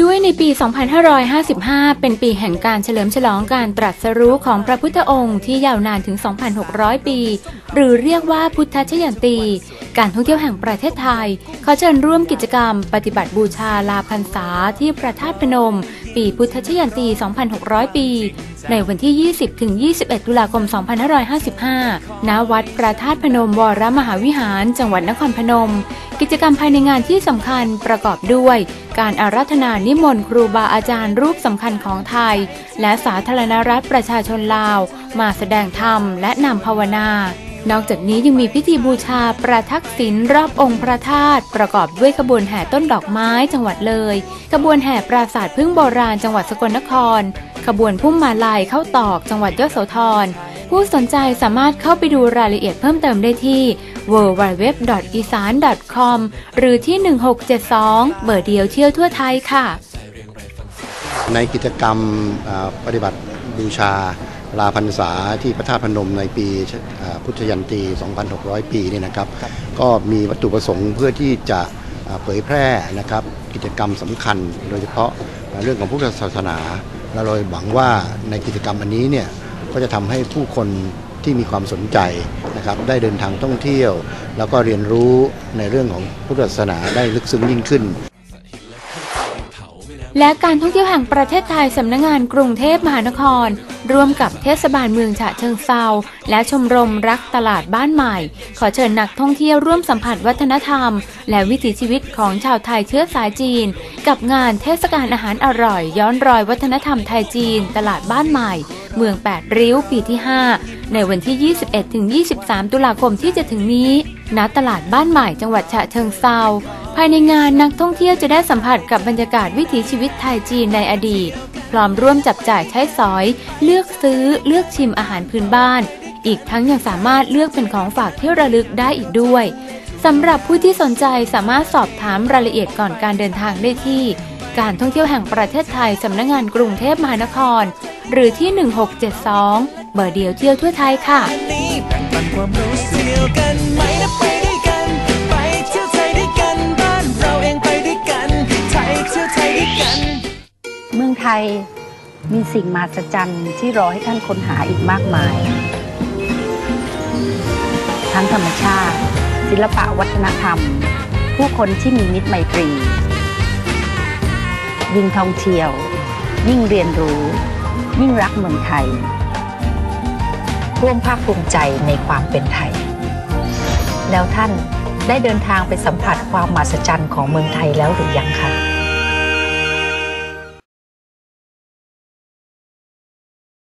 ด้วยในปี 2555 เป็นปีแห่งการเฉลิมฉลองการตรัสรู้ของพระพุทธองค์ที่ยาวนานถึง 2,600 ปี หรือเรียกว่าพุทธชยันตี การท่องเที่ยวแห่งประเทศไทย ขอเชิญร่วมกิจกรรม ปฏิบัติบูชาลาพรรษาที่พระธาตุพนม ปีพุทธชยันตี 2,600 ปี ในวันที่ 20 ถึง 21 ตุลาคม 2555 ณ วัดพระธาตุพนมวรมหาวิหาร จังหวัดนครพนม กิจกรรมภายในงานที่สำคัญประกอบด้วย การอาราธนานิมนต์ครูบาอาจารย์รูปสำคัญของไทย และสาธารณรัฐประชาชนลาว มาแสดงธรรมและนำภาวนา นอกจากนี้ยังมีพิธีบูชาประทักษิณรอบองค์พระธาตุประกอบด้วยขบวนแห่ต้นดอกไม้จังหวัดเลยขบวนแห่ปราสาทพึ่งโบราณจังหวัดสกลนคร ขบวนพุ่มมาลายเข้าตอกจังหวัดยโสธรผู้สนใจสามารถเข้าไปดูรายละเอียดเพิ่มเติมได้ที่ www.isan.com หรือที่ 1672 เบอร์เดียวเที่ยวทั่วไทยค่ะ ในกิจกรรมปฏิบัติบูชา ลาพรรษาที่พระธาตุพนมในปีอ่าพุทธยันตี 2,600 ปีนี่นะครับ ก็มีวัตถุประสงค์เพื่อที่จะอ่าเผยแพร่นะครับกิจกรรมสำคัญ โดยเฉพาะเรื่องของพุทธศาสนาและเราหวังว่าในกิจกรรมอันนี้เนี่ยก็จะทำให้ผู้คนที่มีความสนใจนะครับได้เดินทางท่องเที่ยว แล้วก็เรียนรู้ในเรื่องของพุทธศาสนาได้ลึกซึ้งยิ่งขึ้น และการท่องเที่ยวแห่งประเทศไทยสำนักงงานกรุงเทพมหานคร ร่วมกับเทศบาลเมืองฉะเชิงเซาและชมรมรักตลาดบ้านใหม่ ขอเชิญนักท่องเที่ยวร่วมสัมผัสวัฒนธรรม และวิถีชีวิตของชาวไทยเชื้อสายจีน กับงานเทศกาลอาหารอร่อย ย้อนรอยวัฒนธรรมไทยจีน ตลาดบ้านใหม่ เมือง 8 ริ้วปีที่ 5 ในวันที่ 21-23 ตุลาคมที่จะถึงนี้ ณ ตลาดบ้านใหม่จังหวัดฉะเชิงเซา ภายในงานนักท่องเที่ยวจะได้สัมผัสกับบรรยากาศวิถีชีวิตไทยจีนในอดีต พร้อมร่วมจับจ่ายใช้สอย เลือกซื้อ เลือกชิมอาหารพื้นบ้าน อีกทั้งยังสามารถเลือกเป็นของฝากที่ระลึกได้อีกด้วยสำหรับผู้ที่สนใจสามารถสอบถามรายละเอียดก่อนการเดินทางได้ที่ การท่องเที่ยวแห่งประเทศไทยสำนักงงานกรุงเทพมหานคร หรือที่ 1672 เบอร์เดียวเที่ยวทั่วไทยค่ะนี้แบ่งปันความรู้สึกเดียวกันไหมนะไปด้วยกันไปเที่ยวไทยด้วยกันบ้านเราเองไปด้วยกันไทยเที่ยวไทยด้วยกันเมืองไทยมีสิ่งมหัศจรรย์ที่รอให้ท่านค้นหาอีกมากมาย ทั้งธรรมชาติ ศิลปะวัฒนธรรม ผู้คนที่มีมิตรไมตรี ยิ่งท่องเที่ยว ยิ่งเรียนรู้ ยิ่งรักเมืองไทย ร่วมภาคภูมิใจในความเป็นไทย แล้วท่านได้เดินทางไปสัมผัสความมหัศจรรย์ของเมืองไทยแล้วหรือยังคะ